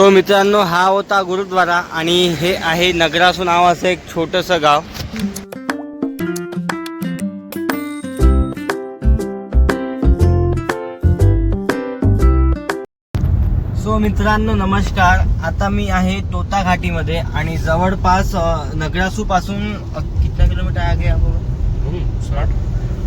तो मित्रांनो हा होता गुरुद्वारा आणि हे आहे नगरासू नावाचं एक छोटंसं गाव. सो मित्रांनो नमस्कार. आता मी आहे तोता घाटीमध्ये आणि जवळपास नगरासू पासून कितना किलोमीटर आगे आपण?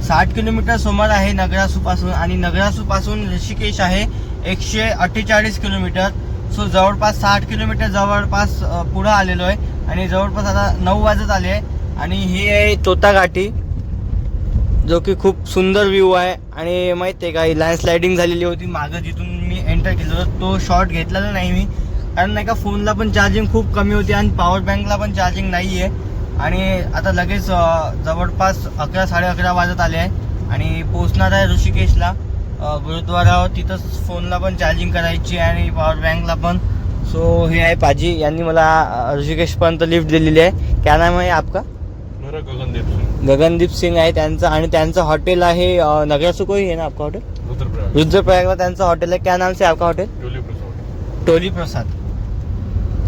साठ. किलोमीटर समोर आहे नगरासू पासून आणि नगरासू पासून ऋषिकेश आहे एकशे अठ्ठेचाळीस किलोमीटर. सो जवळपास साठ किलोमीटर जवळपास पुढं आलेलो आहे. आणि जवळपास आता नऊ वाजत आले आहे. आणि ही आहे तोता घाटी जो की खूप सुंदर व्ह्यू आहे. आणि माहिती आहे का ही लँड स्लायडिंग झालेली होती. मागं जिथून मी एंटर केलं होतं तो शॉट घेतलेला नाही मी. कारण नाही का फोनला पण चार्जिंग खूप कमी होती आणि पॉवर बँकला पण चार्जिंग नाही आहे आणि आता लगेच जवळपास अकरा साडे अकरा वाजत आले आहे. आणि पोचणार आहे ऋषिकेशला. गुरुद्वारावर तिथंच फोनला पण चार्जिंग करायची आणि पॉवर बँकला पण. सो हे आहे पाजी. यांनी मला ऋषिकेशपर्यंत लिफ्ट दिलेली आहे. क्या नाम आहे आपका? मेरा गगनदीप सिंह. गगनदीप सिंग आहे त्यांचं. आणि त्यांचं हॉटेल आहे अं, नगरासू कोई आहे ना आपका हॉटेल रुद्रप्रयाग. रुद्रप्रयागला त्यांचं हॉटेल आहे. क्या नाम से आपका हॉटेल टोली प्रसाद.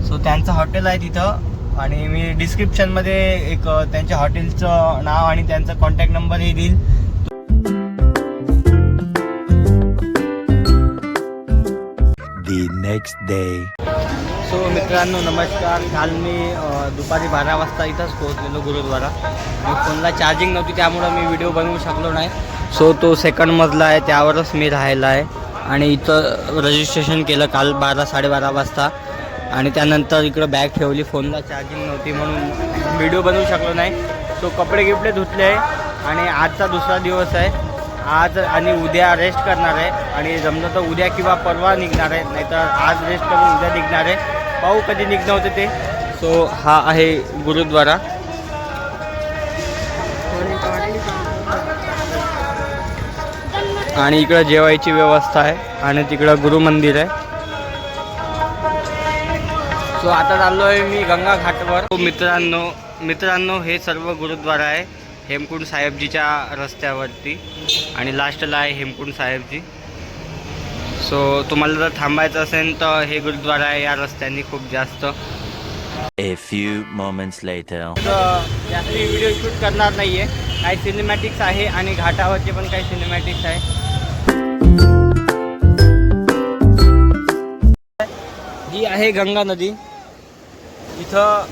सो त्यांचं हॉटेल आहे तिथं. आणि मी डिस्क्रिप्शनमध्ये एक त्यांच्या हॉटेलचं नाव आणि त्यांचा कॉन्टॅक्ट नंबरही देईल. The next day. सो मित्रांनो नमस्कार. काल मी दुपारी बारा वाजता इथंच पोहोचलेलो गुरुद्वारा. मी फोनला चार्जिंग नव्हती त्यामुळं मी व्हिडिओ बनवू शकलो नाही. सो तो सेकंड मजला आहे त्यावरच मी राहायला आहे. आणि इथं रजिस्ट्रेशन केलं काल बारा साडेबारा वाजता. आणि त्यानंतर इकडं बॅग ठेवली फोनला चार्जिंग नव्हती म्हणून व्हिडिओ बनवू शकलो नाही. सो कपडे गिपडे धुतले. आहे आणि आजचा दुसरा दिवस आहे. आज आणि उद्या रेस्ट करणार आहे. आणि जमलं तर उद्या किंवा परवा निघणार आहे. नाहीतर आज रेस्ट करून उद्या निघणार आहे. पाहू कधी निघणं होते ते. सो हा आहे गुरुद्वारा. आणि इकडं जेवायची व्यवस्था आहे. आणि तिकडं गुरु मंदिर आहे. सो आता चाललो आहे मी गंगा घाटवर मित्रांनो मित्रांनो हे सर्व गुरुद्वारा आहे. हेमकुंड साहेबजीच्या रस्त्यावरती. आणि लास्टला आहे हेमकुंड साहेबजी. सो तुम्हाला जर थांबायचं असेल तर हे गुरुद्वारा आहे या रस्त्याने खूप जास्त. A few moments later. जास्त व्हिडिओ शूट करणार नाही आहे काही सिनेमॅटिक्स आहे आणि घाटावरचे पण काही सिनेमॅटिक्स आहे. ही आहे गंगा नदी. इथं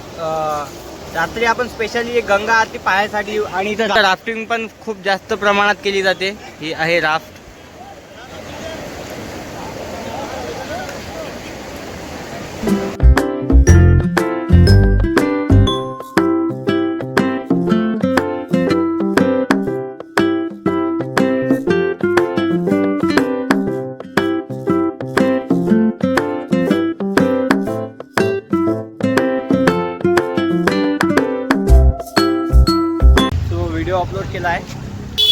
रात्री आपण स्पेशली गंगा आरती पाहायसाठी आणि इथं राफ्टिंग पण खूप जास्त प्रमाणात केली जाते. ही आहे राफ्ट व्हिडिओ अपलोड केला आहे.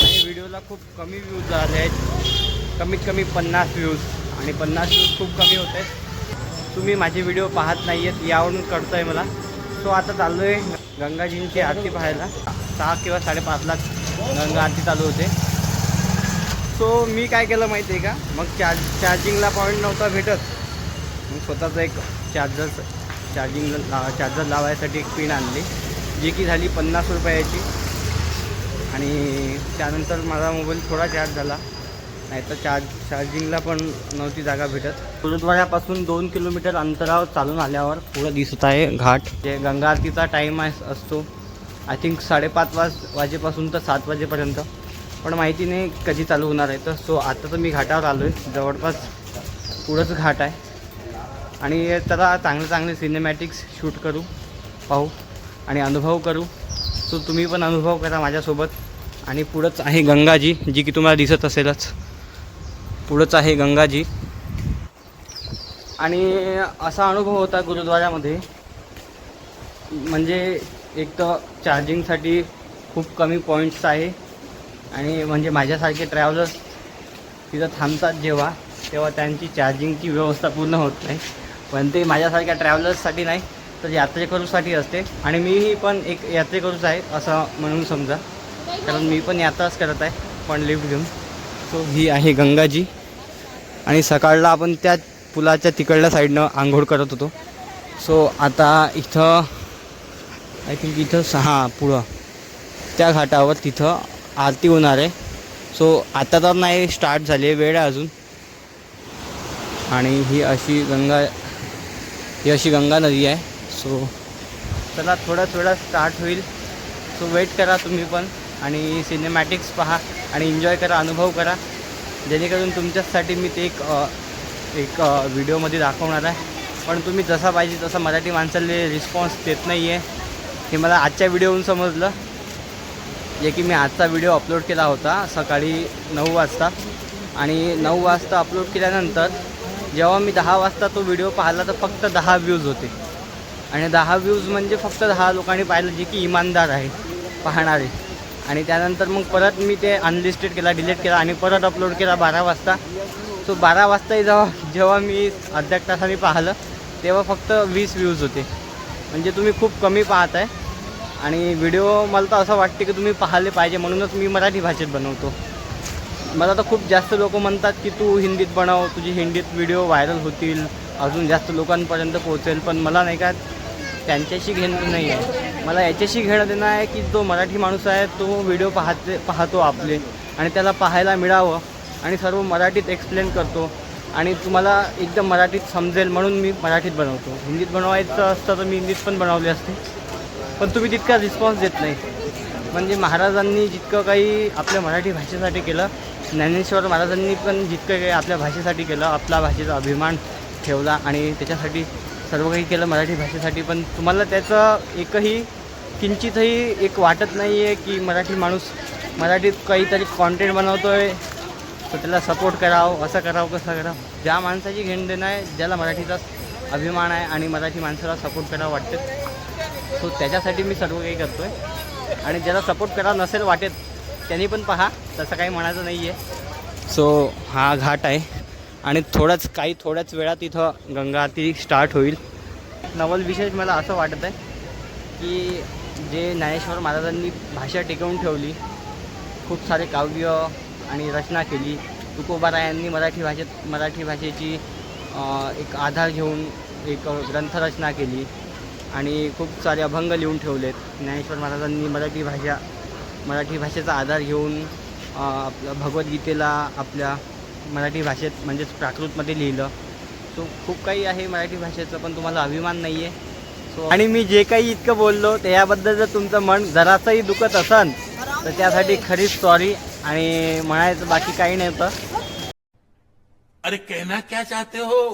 आणि व्हिडिओला खूप कमी व्ह्यूज झाले आहेत. कमीत कमी पन्नास व्ह्यूज. आणि पन्नास व्ह्यूज खूप कमी होत आहेत. तुम्ही माझे व्हिडिओ पाहत नाही आहेत यावरून कळतं आहे मला. सो आता चाललो आहे गंगाजींची आरती पाहायला. सहा किंवा साडेपाच लाख गंगा आरती चालू होते. सो मी काय केलं माहिती आहे का? मग चार्ज चार्जिंगला पॉईंट नव्हता भेटत. मग स्वतःचं एक चार्जर चार्जिंग ला चार्जर लावायसाठी एक पिन आणली जी की झाली पन्नास रुपयाची. आणि त्यानंतर माझा मोबाईल थोडा चार्ज झाला. नाही तर चार्ज चार्जिंगला पण नव्हती जागा भेटत. गुरुद्वाऱ्यापासून दोन किलोमीटर अंतरावर चालून आल्यावर पुढं दिसत आहे घाट. जे गंगा आरतीचा टाईम आहे असतो. आय थिंक साडेपाच वाज वाजेपासून तर सात वाजेपर्यंत. पण माहिती नाही कधी चालू होणार आहे तर सो आता तर मी घाटावर आलो आहे जवळपास पुढंच घाट आहे. आणि त्याला चांगले चांगले सिनेमॅटिक्स शूट करू पाहू आणि अनुभव करू. सो तुम्ही पण अनुभव करा माझ्यासोबत. आणि पुढंच आहे गंगाजी जी की तुम्हाला दिसत असेलच. पुढंच आहे गंगाजी. आणि असा अनुभव होता गुरुद्वाऱ्यामध्ये म्हणजे एक तर चार्जिंगसाठी खूप कमी पॉईंट्स आहे. आणि म्हणजे माझ्यासारखे ट्रॅव्हलर्स तिथं थांबतात जेव्हा तेव्हा त्यांची चार्जिंगची व्यवस्था पूर्ण होत नाही. पण ते माझ्यासारख्या ट्रॅव्हलर्ससाठी नाही तर यात्रेकरूसाठी असते. आणि मीही पण एक यात्रेकरूच आहे असं म्हणून समजा. कारण मी पण यात्राच करत आहे पण लिफ्ट घेऊन. सो ही आहे गंगाजी. आणि सकाळला आपण त्या पुलाच्या तिकडल्या साईडनं आंघोळ करत होतो. सो आता इथं आय थिंक इथं सहा पुढं. त्या घाटावर तिथं आरती होणार आहे. सो आता तर नाही स्टार्ट झाली आहे वेळ आहे अजून. आणि ही अशी गंगा ही अशी गंगा नदी आहे. सो चला थोडा थोडा स्टार्ट होईल. सो वेट करा तुम्ही पण. आणि सिनेमॅटिक्स पहा आणि एन्जॉय करा अनुभव करा. जेणेकरून तुमच्याचसाठी मी ते एक एक व्हिडिओमध्ये दाखवणार आहे. पण तुम्ही जसा पाहिजे तसा मराठी माणसाला रिस्पॉन्स देत नाही आहे हे मला आजच्या व्हिडिओहून समजलं. जे की मी आजचा व्हिडिओ अपलोड केला होता सकाळी नऊ वाजता. आणि नऊ वाजता अपलोड केल्यानंतर जेव्हा मी दहा वाजता तो व्हिडिओ पाहिला तर फक्त दहा व्ह्यूज होते. आणि दहा व्ह्यूज म्हणजे फक्त दहा लोकांनी पाहिलं जे की इमानदार आहे पाहणारे. आणि त्यानंतर मग परत मी ते अनलिस्टेड केला डिलीट केला आणि परत अपलोड केला बारा वाजता. सो बारा वाजताही जेव्हा जेव्हा मी अर्ध्या एक तासाने पाहिलं तेव्हा फक्त वीस व्ह्यूज होते. म्हणजे तुम्ही खूप कमी पाहत आहे आणि व्हिडिओ मला तर असं वाटते की तुम्ही पाहिले पाहिजे म्हणूनच मी मराठी भाषेत बनवतो. मला तर खूप जास्त लोक म्हणतात की तू हिंदीत बनव तुझी हिंदीत व्हिडिओ व्हायरल होतील अजून जास्त लोकांपर्यंत पोहोचेल पण मला नाही का त्यांच्याशी घेणं नाही आहे. मला याच्याशी घेणं देणं आहे की जो मराठी माणूस आहे तो व्हिडिओ पाहते पाहतो आपले. आणि त्याला पाहायला मिळावं. आणि सर्व मराठीत एक्सप्लेन करतो. आणि तुम्हाला एकदम मराठीत समजेल म्हणून मी मराठीत बनवतो. हिंदीत बनवायचं असतं तर मी हिंदीत पण बनवली असते. पण तुम्ही तितका रिस्पॉन्स देत नाही. म्हणजे महाराजांनी जितकं काही आपल्या मराठी भाषेसाठी केलं ज्ञानेश्वर महाराजांनी पण जितकं काही आपल्या भाषेसाठी केलं आपला भाषेचा अभिमान ठेवला आणि त्याच्यासाठी सर्व काही केलं मराठी भाषेसाठी पण तुम्हाला त्याचं एकही किंचितही एक वाटत नाही आहे की मराठी माणूस मराठीत काहीतरी कॉन्टेंट बनवतो आहे तर त्याला सपोर्ट करावं असं करावं कसं करावं? ज्या माणसाची घेण देणं आहे ज्याला मराठीचा अभिमान आहे आणि मराठी माणसाला सपोर्ट करावं वाटते सो त्याच्यासाठी मी सर्व काही करतो आहे आणि ज्याला सपोर्ट करावं नसेल वाटेत त्यांनी पण पहा तसं काही म्हणायचं नाही आहे सो हा घाट आहे. आणि थोड्याच काही थोड्याच वेळात इथं गंगा आरती स्टार्ट होईल. नवल विशेष मला असं वाटत आहे की जे ज्ञानेश्वर महाराजांनी भाषा टिकवून ठेवली खूप सारे काव्य आणि रचना केली. तुकोबारायांनी मराठी भाषेत मराठी भाषेची एक आधार घेऊन एक ग्रंथरचना केली आणि खूप सारे अभंग लिहून ठेवलेत. ज्ञानेश्वर महाराजांनी मराठी भाषा मराठी भाषेचा आधार घेऊन आपल्या आपलं भगवद्गीतेला आपल्या मराठी भाषेत म्हणजेच प्राकृतमध्ये लिहिलं. सो खूप काही आहे मराठी भाषेचं पण तुम्हाला अभिमान नाही आहे सो आणि मी जे काही इतकं बोललो त्याबद्दल जर तुमचं मन जरासंही दुखत असन तर त्यासाठी खरीच सॉरी आणि म्हणायचं बाकी काही नव्हतं. अरे कहना क्या चाहते हो?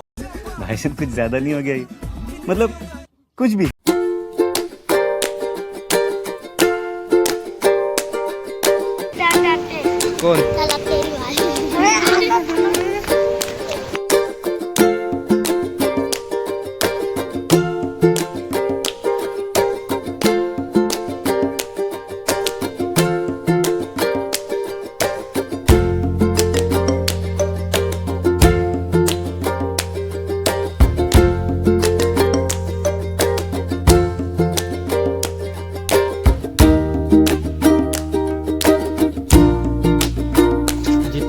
भाई साहब कुछ ज्यादा नहीं हो गया ये? मतलब कुछ भी। कोण?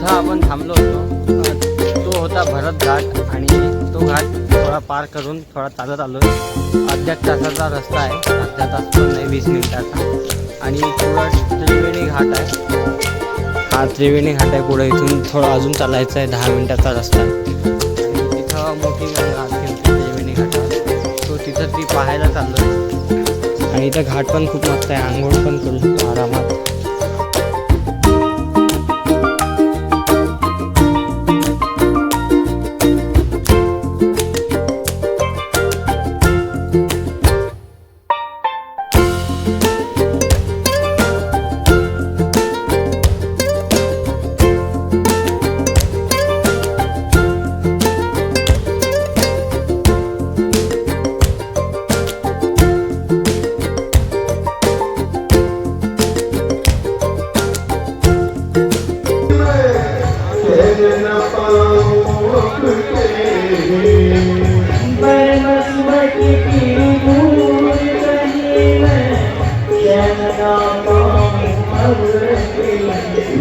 जिथं आपण थांबलो होतो. तो होता भरत घाट आणि तो घाट थोडा पार करून थोडा चालत आलो अर्ध्या तासाचा रस्ता आहे. अर्ध्या तास पण नाही वीस मिनिटाचा. आणि पुढं त्रिवेणी घाट आहे. हा त्रिवेणी घाट आहे. पुढं इथून थोडं अजून चालायचं आहे. दहा मिनिटाचा रस्ता आहे. तिथं मोठी घाट त्रिवेणी घाटावर तो तिथं ती पाहायला चाललो आहे आणि इथं घाट पण खूप मस्त आहे. आंघोळ पण करू शकतो आरामात.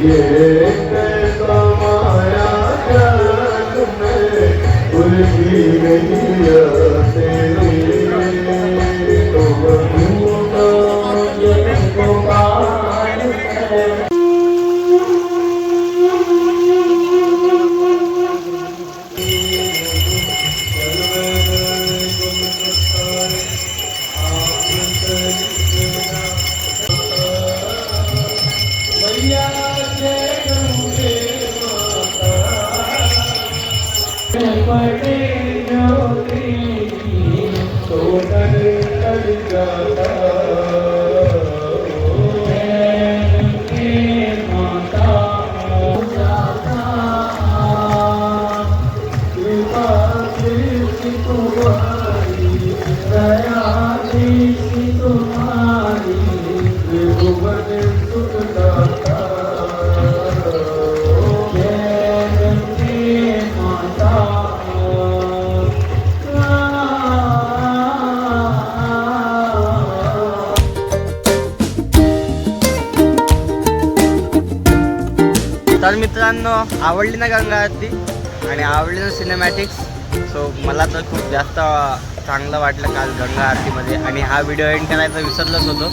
yeah. तर मित्रांनो आवडली ना गंगा आरती? आणि आवडली ना सिनेमॅटिक्स सो मला तर खूप जास्त चांगलं वाटलं काल गंगा आरतीमध्ये. आणि हा व्हिडिओ एंड करायचा विसरलोच होतो.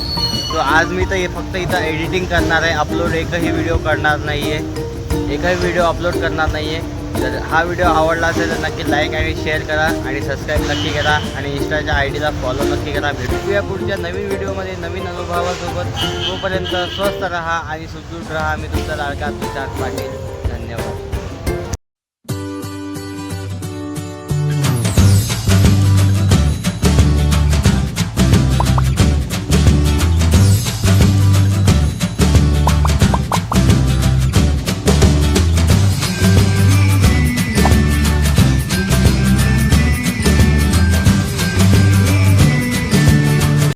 सो आज मी तर फक्त इथं एडिटिंग करणार आहे. अपलोड एकही व्हिडिओ करणार नाही आहे एकही व्हिडिओ अपलोड करणार नाही आहे जर हा व्हिडिओ आवडला असेल तर नक्की लाईक आणि शेअर करा आणि सबस्क्राईब नक्की करा आणि इंस्टाच्या आय डीला फॉलो नक्की करा. भेटूया पुढच्या नवीन व्हिडिओमध्ये नवीन अनुभवासोबत. तोपर्यंत स्वस्त राहा आणि सुदृढ राहा. मी तुमचा लाडका तुषार पाटील.